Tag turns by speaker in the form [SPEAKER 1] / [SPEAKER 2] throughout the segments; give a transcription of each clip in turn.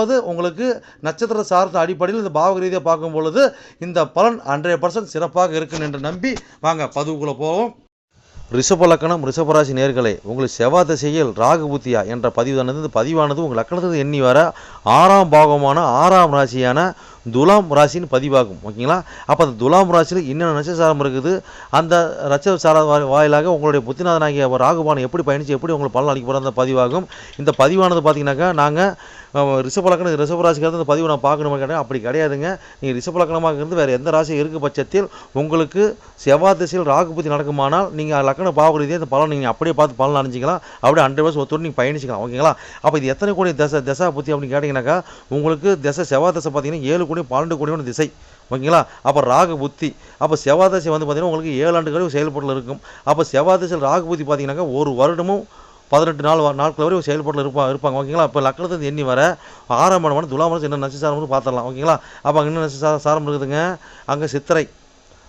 [SPEAKER 1] அதாவது உங்களுக்கு நட்சத்திர சார்ந்த அடிப்படையில் இந்த பாவக ரீதியாக பார்க்கும் பொழுது இந்த பலன் ஹண்ட்ரட் பர்சன்ட் சிறப்பாக இருக்கும் என்று நம்பி வாங்க பதிவுக்குள்ளே போவோம். ரிஷப லக்கணம் ரிஷபராசி நேர்களை உங்களுக்கு செவ்வாய் திசையில் ராகு புத்தியா என்ற பதிவானது இந்த பதிவானது உங்கள் லக்கணத்துக்கு எண்ணி வர ஆறாம் பாகமான ஆறாம் ராசியான துலாம் ராசின்னு பதிவாகும் ஓகேங்களா? அப்போ அந்த துலாம் ராசியில் என்னென்ன நட்சசாரம் இருக்குது? அந்த நட்சசார வாயிலாக உங்களுடைய புத்திநாதனாகிய ராகுபானை எப்படி பயணித்து எப்படி உங்களுக்கு பலன் அளிக்க போகிற அந்த பதிவாகும். இந்த பதிவானது பார்த்தீங்கன்னாக்கா நாங்கள் ரிஷபலக்கணம் ரிஷபராசிக்காக இந்த பதிவு நான் பார்க்கணுமா கேட்டேன் அப்படி கிடையாதுங்க. நீங்கள் ரிஷபலக்கணமாக இருந்து வேறு எந்த ராசி இருக்கு பட்சத்தில் உங்களுக்கு செவ்வாய் திசையில் ராகு புத்தி நடக்குமானால் நீங்கள் லக்கணம் பாவ ரீதியாக இந்த பலன் நீங்கள் அப்படியே பார்த்து பலன் அணிஞ்சிக்கலாம் அப்படியே ஹண்ட்ரட் பர்சன்ட் ஒருத்தர் நீங்கள் பயணிச்சிக்கலாம் ஓகேங்களா? அப்போ இது எத்தனை கோடி தசை தசா புத்தி அப்படின்னு கேட்டிங்கனாக்கா உங்களுக்கு தசை செவ்வாய் தசை பார்த்தீங்கன்னா ஏழு கோடி பன்னெண்டு கோடியான திசை. ஓகேங்களா? அப்போ ராகு புத்தி. அப்போ செவ்வாய் வந்து பார்த்திங்கன்னா உங்களுக்கு ஏழு ஆண்டுகளும் செயல்பாட்டில் இருக்கும். அப்போ செவ்வாதசையில் ராகு புத்தி பார்த்தீங்கன்னாக்கா ஒரு வருடமும் பதினெட்டு நாள் நாட்கள் வரை செயல்பாட்டில் இருப்பா இருப்பாங்க. ஓகேங்களா? இப்போ லக்கணத்தை எண்ணி வர ஆறாம் இடமான துலாமனசு என்ன நட்சத்திரம்னு பார்த்துடலாம். ஓகேங்களா? அப்போ அங்கே என்ன நட்சசாரம் சாரம் இருக்குதுங்க? அங்கே சித்திரை.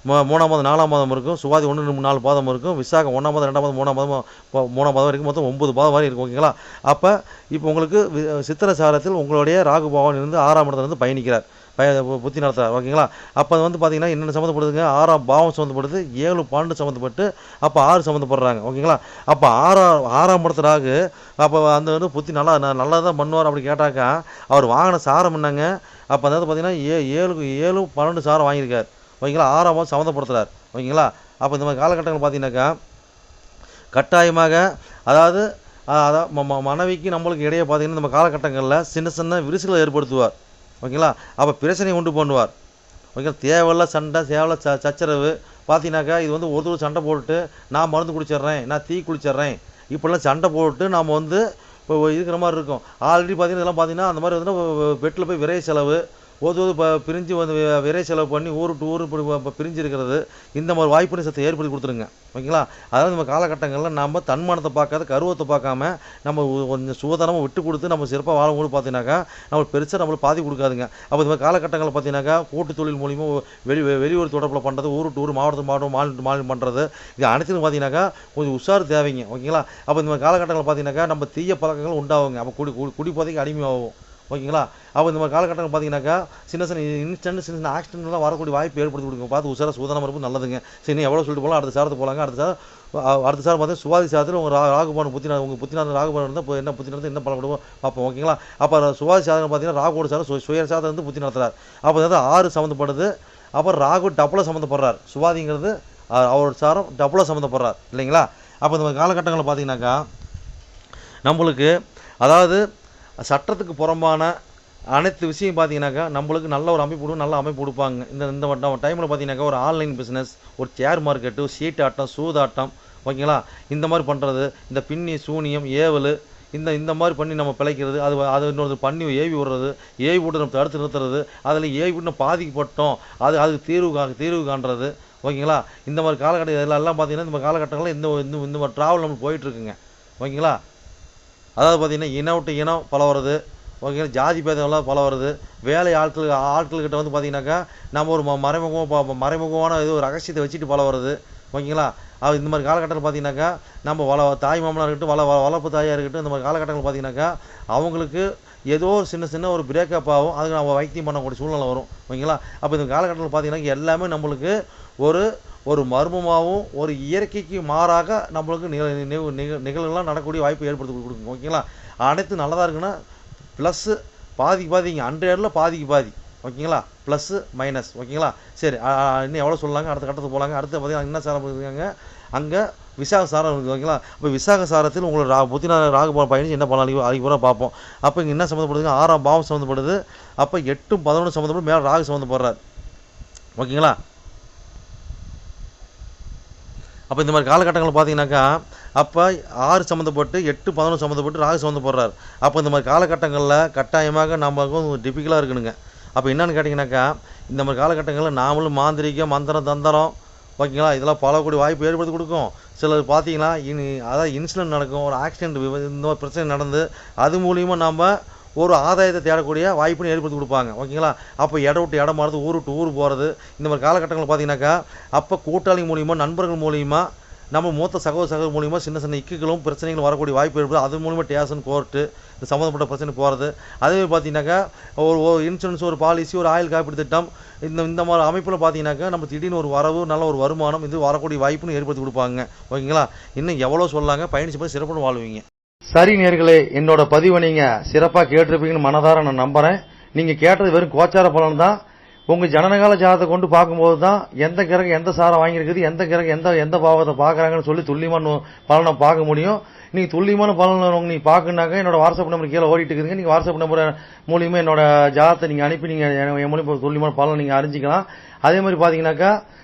[SPEAKER 1] மூ- மூணாம் மாதம் நாலாம் மாதம் இருக்கும். சுவாதி ஒன்று ரெண்டு நாலு பாதம் இருக்கும். விசாகம் ஒன்றாம் மாதம் ரெண்டாம் மாதம் மூணாம் மாதம் மூணாம் மாதம் வரைக்கும் மொத்தம் ஒம்பது பாதம் வரை இருக்கும். ஓகேங்களா? அப்போ இப்போ உங்களுக்கு வி- சித்திரை சாரத்தில் உங்களுடைய ராகு பகவான் இருந்து ஆறாம் இடத்துலேருந்து பயணிக்கிறார். புத்தி நடத்துறார். ஓகேங்களா? அப்போ அது வந்து பார்த்தீங்கன்னா என்னென்ன சம்மந்தப்படுதுங்க ஆறாம் பாவம் சம்மந்தப்படுது ஏழு பன்னெண்டு சம்மந்தப்பட்டு அப்போ ஆறு சம்மந்தப்படுறாங்க. ஓகேங்களா? அப்போ ஆறாம் ஆறாம் இடத்து ராகு அப்போ அந்த வந்து புத்தி நல்லா நல்லா தான் பண்ணுவார் அப்படி கேட்டாக்கா அவர் வாங்கின சாரம் என்னங்க? அப்போ அதாவது பார்த்தீங்கன்னா ஏ ஏழு ஏழு பன்னெண்டு சாரம் வாங்கியிருக்கார். ஓகேங்களா? ஆறாம் பாவம் சம்மந்தப்படுத்துறார். ஓகேங்களா? அப்போ இந்த மாதிரி காலகட்டங்கள் பார்த்தீங்கன்னாக்கா கட்டாயமாக அதாவது அதான் மனைவிக்கு நம்மளுக்கு இடையே பார்த்தீங்கன்னா நம்ம காலகட்டங்களில் சின்ன சின்ன விரிசலை ஏற்படுத்துவார். ஓகேங்களா? அப்போ பிரச்சனையை உண்டு பண்ணுவார். ஓகே தேவையில்ல சண்டை தேவையில்ல ச சச்சரவு. பார்த்தீங்கன்னாக்கா இது வந்து ஒருத்தர் சண்டை போட்டுட்டு நான் மருந்து குடிச்சிட்றேன் நான் தீ குளிச்சிட்றேன். இப்படிலாம் சண்டை போட்டு நாம் வந்து இப்போ இருக்கிற மாதிரி இருக்கும். ஆல்ரெடி பார்த்தீங்கன்னா இதெல்லாம் பார்த்தீங்கன்னா அந்த மாதிரி வந்து பெட்டில் போய் விரை செலவு. ஒரு ப பிரிஞ்சு வந்து விரை செலவு பண்ணி ஊர் விட்டு ஊர் இப்படி இப்போ பிரிஞ்சு இருக்கிறது இந்த மாதிரி வாய்ப்பு சத்தை ஏற்படுத்தி கொடுத்துருங்க. ஓகேங்களா? அதாவது நம்ம காலகட்டங்களில் நம்ம தன்மானத்தை பார்க்காத கருவத்தை பார்க்காம நம்ம கொஞ்சம் சுதந்திரமாக விட்டு கொடுத்து நம்ம சிறப்பாக வாழும்போது பார்த்தீங்கன்னாக்கா நம்மளுக்கு பெருசாக நம்மளுக்கு பாதி கொடுக்காதுங்க. அப்போ இந்த மாதிரி காலகட்டங்களில் பார்த்தீங்கன்னாக்கா கூட்டு தொழில் மூலிமா வெளி வெளியூர் தொடர்பில் பண்ணுறது ஊர் விட்டு ஊர் மாவட்டம் மாவட்டம் மாநிலம் மாநிலம் பண்ணுறது இது அனைத்தும் பார்த்தீங்கன்னாக்கா கொஞ்சம் உஷார் தேவைங்க. ஓகேங்களா? அப்போ இந்த மாதிரி காலகட்டங்களில் பார்த்தீங்கன்னாக்கா நம்ம தீய பழக்கங்கள் உண்டாகுங்க. அப்போ குடி குடி குடிப்பதைக்கு அடிமையாகும் ஓகேங்களா? அப்போ இந்த மாதிரி காலகட்டங்கள் பார்த்தீங்கன்னாக்கா சின்ன சின்ன இன்ஸ்டன்ட் சின்ன சின்ன ஆக்சிடென்ட்லாம் வரக்கூடிய வாய்ப்பு ஏற்படுத்தி கொடுங்க பார்த்து உசார சூதனமாக இருப்பது நல்லதுங்க. சரி எவ்வளோ சொல்லிட்டு போகலாம் அடுத்த சாரத்து போகலாங்க அடுத்த சார் அடுத்த சார் பார்த்தா சுவாதி சாதத்தில் உங்கள் ராகுபான புத்தினா உங்கள் புத்தினார் ராகுபான இருந்தால் இப்போ என்ன புத்தி நடந்து என்ன பலம் கொடுக்கும் பார்ப்போம் ஓகேங்களா? அப்போ சுவாதி சாதனம் பார்த்தீங்கன்னா ராகுவோட சார் சுய சாதம் வந்து புத்தி நடத்துறார். அப்போ வந்து ஆறு சம்மந்தப்படுது. அப்புறம் ராகு டப்புல சம்மந்தப்படுறார். சுவாதிங்கிறது அவரோட சாரம் டப்புல சம்மந்தப்படுறார். இல்லைங்களா? அப்போ இந்த மாதிரி காலகட்டங்களில் பார்த்தீங்கன்னாக்கா நம்மளுக்கு அதாவது சட்டத்துக்கு புறம்பான அனைத்து விஷயம் பார்த்தீங்கன்னாக்கா நம்மளுக்கு நல்ல ஒரு அமைப்பு கொடுக்கும் நல்ல அமைப்பு கொடுப்பாங்க இந்த இந்த டைமில் பார்த்தீங்கன்னாக்கா ஒரு ஆன்லைன் பிஸ்னஸ் ஒரு சேர் மார்க்கெட்டு சீட் ஆட்டம் சூதாட்டம் ஓகேங்களா? இந்த மாதிரி பண்ணுறது இந்த பின்னி சூனியம் ஏவல் இந்த இந்த மாதிரி பண்ணி நம்ம பிழைக்கிறது அது அது இன்னொரு பண்ணி ஏவி விடுறது ஏவி விட்டு நம்ம தடுத்து நிறுத்துறது அதில் ஏவி விட்டு நம்ம பாதிக்கப்பட்டோம் அது அதுக்கு தீர்வு கா தீர்வு காண்றது ஓகேங்களா? இந்த மாதிரி காலகட்டம் இதெல்லாம் எல்லாம் பார்த்தீங்கன்னா இந்த காலகட்டங்களில் இந்த இந்த இந்த மாதிரி ட்ராவல் நம்ம போயிட்டுருக்குங்க ஓகேங்களா? அதாவது பார்த்திங்கன்னா இனம் விட்டு இனம் பல வருது. ஓகேங்களா? ஜாதி பேதம்லாம் பல வருது. வேலை ஆட்கள் ஆட்கள்கிட்ட வந்து பார்த்தீங்கன்னாக்கா நம்ம ஒரு ம- மறைமுகம் மறைமுகமான இது ஒரு ரகசியத்தை வச்சுட்டு பல வருது. ஓகேங்களா? அது இந்த மாதிரி காலகட்டத்தில் பார்த்தீங்கன்னாக்கா நம்ம வள தாய் மாமனாக இருக்கட்டும் வள வளர்ப்பு தாயாக இருக்கட்டும் இந்த மாதிரி காலகட்டங்கள் பார்த்தீங்கன்னாக்கா அவங்களுக்கு ஏதோ ஒரு சின்ன சின்ன ஒரு பிரேக்கப் ஆகும். அதுக்கு நம்ம வைத்தியம் பண்ணக்கூடிய சூழ்நிலை வரும். ஓகேங்களா? அப்போ இந்த காலகட்டத்தில் பார்த்தீங்கன்னா எல்லாமே நம்மளுக்கு ஒரு ஒரு மர்மமாகவும் ஒரு இயற்கைக்கு மாறாக நம்மளுக்கு நிக நிகழ்வுகள்லாம் நடக்கக்கூடிய வாய்ப்பு ஏற்படுத்தி கொடுக்கும். ஓகேங்களா? அனைத்து நல்லதாக இருக்குன்னா ப்ளஸ்ஸு பாதிக்கு பாதிங்க ஹண்ட்ரடில் பாதிக்கு பாதி. ஓகேங்களா? ப்ளஸ்ஸு மைனஸ் ஓகேங்களா? சரி இன்னும் எவ்வளோ சொல்லலாங்க அடுத்த கட்டத்துக்கு போகலாங்க அடுத்து பார்த்தீங்கன்னா என்ன சாரம் இருக்காங்க. அங்கே விசாக சாரம் இருக்குது ஓகேங்களா? இப்போ விசாக சாரத்தில் உங்களோட ரா புத்தினா ராகு பா- பயணிச்சு என்ன பண்ணலாம்? அழிவு பூரா பார்ப்போம். அப்போ இங்கே என்ன சம்மந்தப்படுதுங்க ஆறாம் பாவம் சம்மந்தப்படுது. அப்போ எட்டும் பதினொன்று சம்மந்தப்படும் மேலே ராகு சம்மந்தப்படுறார். ஓகேங்களா? அப்போ இந்த மாதிரி காலகட்டங்கள் பார்த்தீங்கன்னாக்கா அப்போ ஆறு சம்மந்தப்பட்டு எட்டு பதினொன்று சம்மந்தப்பட்டு ராகு சம்மந்தப்படுறார். அப்போ இந்த மாதிரி காலகட்டங்களில் கட்டாயமாக நமக்கு டிஃபிகலாக இருக்கணுங்க. அப்போ என்னன்னு கேட்டிங்கனாக்கா இந்த மாதிரி காலகட்டங்களில் நாமளும் மாந்திரிகம் மந்திரம் தந்திரம் ஓகேங்களா இதெல்லாம் பலக்கூடிய வாய்ப்பு ஏற்படுத்தி கொடுக்கும். சிலர் பார்த்தீங்கன்னா இனி அதாவது இன்சிடென்ட் நடக்கும். ஒரு ஆக்சிடென்ட் இந்த மாதிரி பிரச்சனை நடந்து அது மூலிமா நம்ம ஒரு ஆதாயத்தை தேடக்கூடிய வாய்ப்புன்னு ஏற்படுத்தி கொடுப்பாங்க. ஓகேங்களா? அப்போ இடம் விட்டு இடம் மாறுறது ஊர் விட்டு ஊர் போகிறது இந்த மாதிரி காலகட்டங்கள் பார்த்தீங்கன்னாக்கா அப்போ கூட்டாளி மூலிமா நண்பர்கள் மூலிமா நம்ம மூத்த சகோதர சகோதர மூலிமா சின்ன சின்ன இக்குகளும் பிரச்சனைகளும் வரக்கூடிய வாய்ப்பு இருக்குது. அது மூலிமா டேஷன் கோர்ட்டு இது சம்மந்தப்பட்ட பிரச்சனை போகிறது அதேமாதிரி பார்த்தீங்கன்னாக்கா ஒரு ஒரு இன்சூரன்ஸ் ஒரு பாலிசி ஒரு ஆயுள் காப்பீடு திட்டம் இந்த இந்த மாதிரி அமைப்பில் பார்த்தீங்கன்னாக்கா நம்ம திடீர்னு ஒரு வரவு நல்ல ஒரு வருமானம் இது வரக்கூடிய வாய்ப்புன்னு ஏற்படுத்தி கொடுப்பாங்க. ஓகேங்களா? இன்னும் எவ்வளோ சொல்லாங்க? பயணிச்சு போய் சிறப்புன்னு வாழ்வீங்க. சரி நேர்களே என்னோட பதிவை நீங்கள் சிறப்பாக கேட்டிருப்பீங்கன்னு மனதார நான் நம்புகிறேன் நீங்கள் கேட்டது வெறும் கோச்சார பலன் தான். உங்க ஜனனகால ஜாதகத்தை கொண்டு பார்க்கும்போது தான் எந்த கிரகம் எந்த சாரம் வாங்கியிருக்குது எந்த கிரகம் எந்த எந்த பாவத்தை பார்க்குறாங்கன்னு சொல்லி துல்லியமான பலனை பார்க்க முடியும். நீங்க துல்லியமான பலன் நீங்க பார்க்கணுனாக்க என்னோட வாட்ஸ்அப் நம்பர் கீழே ஓடிட்டு இருக்குதுங்க. நீங்க வாட்ஸ்அப் நம்பர் மூலியமா என்னோட ஜாதகத்தை நீங்க அனுப்பி நீங்க என் மூலியமா துல்லியமான பலன் நீங்க அறிஞ்சிக்கலாம். அதே மாதிரி பாத்தீங்கன்னாக்கா